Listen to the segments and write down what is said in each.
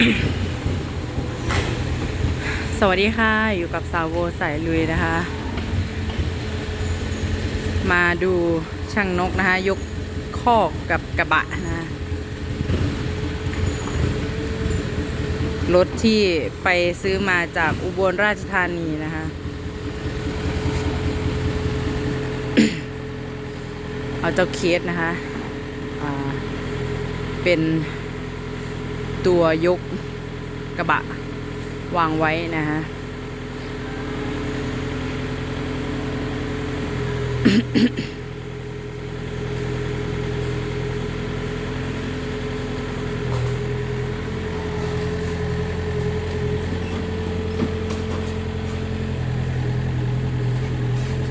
สวัสดีค่ะ อยู่กับสาวโวสายลุยนะคะ มาดูช่างนกนะคะ ยกคอกกับกระบะนะ รถที่ไปซื้อมาจากอุบลราชธานีนะคะเอาเจ้าเคสนะคะ เป็น ตัวยกกระบะ วางไว้นะฮะ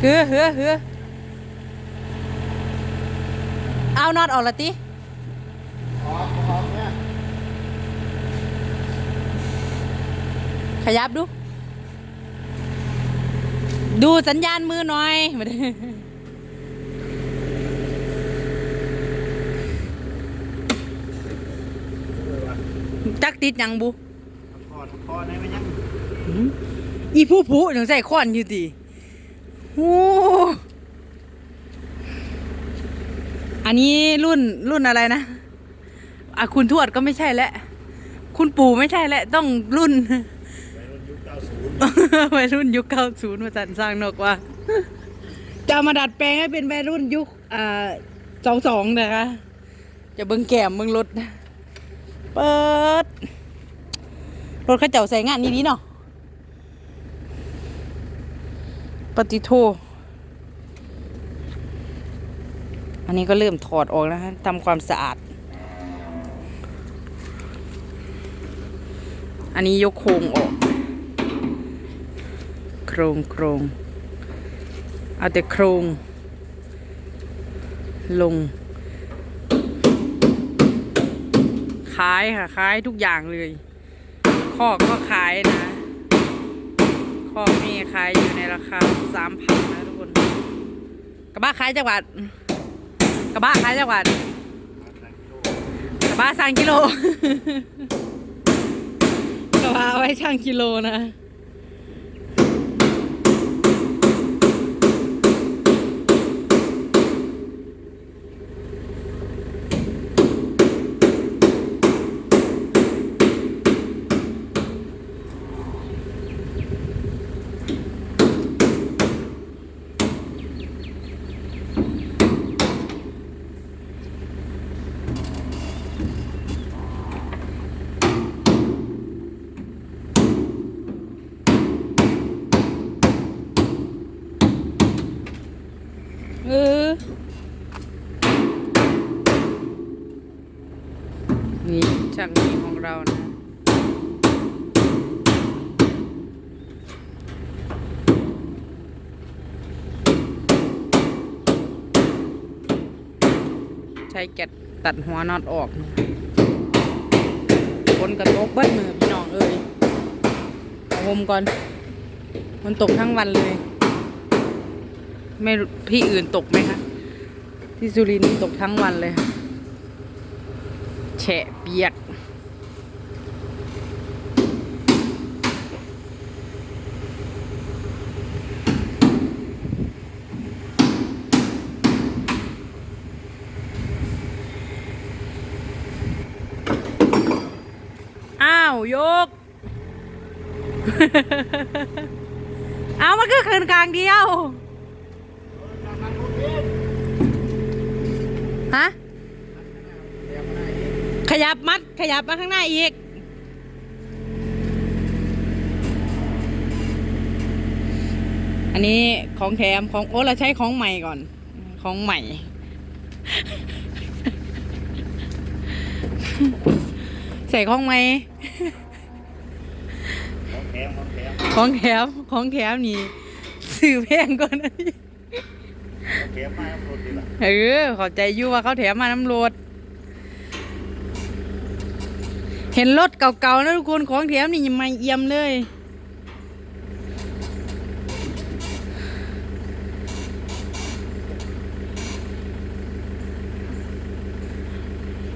เฮือเฮือเฮือเอานอดออกละติ ยับดู ดูสัญญาณมือหน่อยจักติดยังบุคอคอได้ไหมยังอีผู้ผู้ถึงใส่ค้อนอยู่ดิโอ้อันนี้รุ่นรุ่นอะไรนะอะคุณทวดก็ไม่ใช่แล้ว คุณปู่ไม่ใช่แล้ว ต้องรุ่น วัยรุ่นยุคเก้าศูนย์วัยรุ่นยุคเก้าศูนย์มาจันสร้างนกว่า จะเอามาดัดแปลงให้เป็นวัยรุ่นยุคอ่าสองสองนะคะ จะเบิ้งแก้มเบิ้งรถเปิด รถเข้าเจ้าใส่งานนี้ดีเนาะปฏิโทอันนี้ก็เริ่มถอดออกแล้วฮะทำความสะอาด อันนี้ยกโครงออก รงโครงเอาแต่โครง ลง ขายค่ะ ขายทุกอย่างเลยคอกก็ขายนะคอกนี่ขายอยู่ในราคาสามพันนะทุกคน กระบะขายจังหวัด กระบะขายจังหวัดกระบะสั่งกิโลกระบะเอาไว้ช่างกิโลนะ เออนี่ช่างนี้ของเรานะใช้แกะตัดหัวน็อตออกฝนกระตกเบิ้มือพี่น้องเอ้ยเอาหมก่อน มันตกทั้งวันเลย ไม่ที่อื่นตกไหมคะ ที่สุรินทร์ตกทั้งวันเลยแฉะเปียก อ้าว ยก เอามันก็คืนกลางเดียว ฮะขยับมัด ขยับมาข้างหน้าอีก อันนี้ของแถมของโอ้เราใช้ของใหม่ก่อน ของใหม่ ใส่ของใหม่ ของแถมของแถมของแถมของแถมนี่ซื้อแพงกว่านั้นอีกของ แถมมาครับรถดีละเออเข้าใจอยู่ว่าเขาแถมมาน้ำรถเห็นรถเก่าๆนะทุกคนของแถมนี่ยังไม่เอี่ยมเลย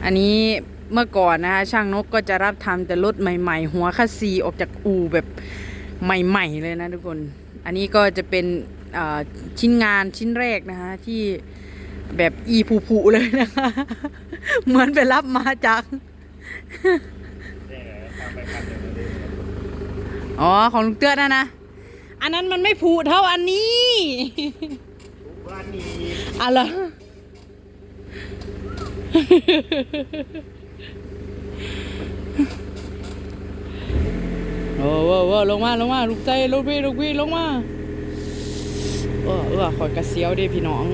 อันนี้เมื่อก่อนนะคะช่างนกก็จะรับทำแต่รถใหม่ ๆ หัวคัสซีออกจากอูแบบใหม่ ๆ เลยนะทุกคน อันนี้ก็จะเป็น ชิ้นงานชิ้นแรกนะคะที่แบบอีผูผูๆเลยนะคะ เหมือนไปรับมาจากเนี่ยทำไปคันเดียวเลยอ๋อ ของลุงเตือนนะนะ อันนั้นมันไม่ผูเท่าอันนี้ทุกบ้านนี้อะไรอโอ้โหโอ้ลงมาลงมาลูกใจลูกพี่ลูกพี่ลงมา เออเออขอยกระเซียวดิพี่น้อง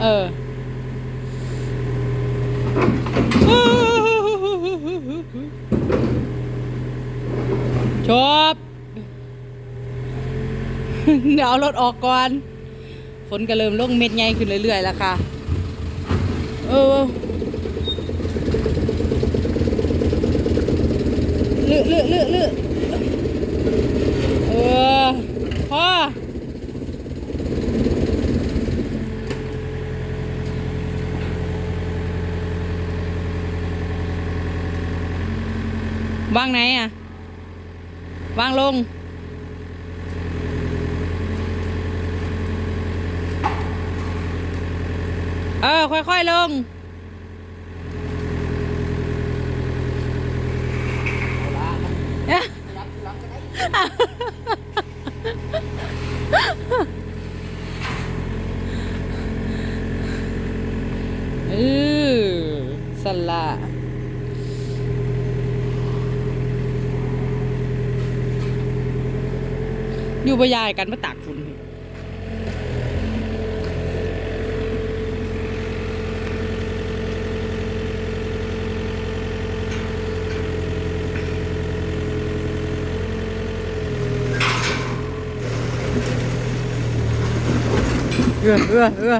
เออ อชบเดี๋ยวเอารถออกก่อน ฝนก็เริ่มลงเม็ดใหญ่ขึ้นเรื่อยๆแล้วค่ะเออลือลือลือลือเออพ่อวางไหนอะ วางลง เออ ค่อยๆลง เออสละ อยู่บยายกันมาตากฝุ่นพี่เออเออเออ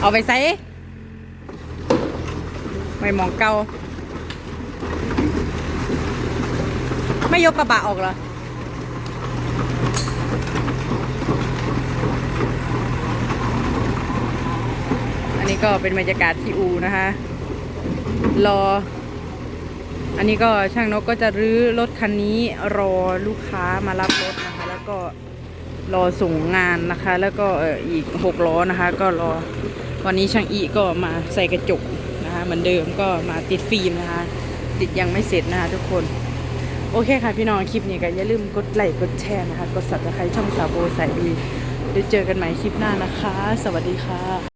เอาไปใส่ ไม่มองเกาไม่ยกกระบะออกเหรออันนี้ก็เป็นบรรยากาศที่อูนะคะ รอ อันนี้ก็ช่างนกก็จะรื้อรถคันนี้รอลูกค้ามารับรถนะคะ แล้วก็รอส่งงานนะคะ แล้วก็อีกหกล้อนะคะ ก็รอวันนี้ช่างอีก็มาใส่กระจก นะคะเหมือนเดิมก็มาติดฟิล์มนะคะ ติดยังไม่เสร็จนะคะทุกคน โอเคค่ะพี่น้องคลิปนี้ก็อย่าลืมกดไลค์กดแชร์นะคะ กด subscribe ช่องสาวโบสายดีเดี๋ยวเจอกันใหม่คลิปหน้านะคะ สวัสดีค่ะ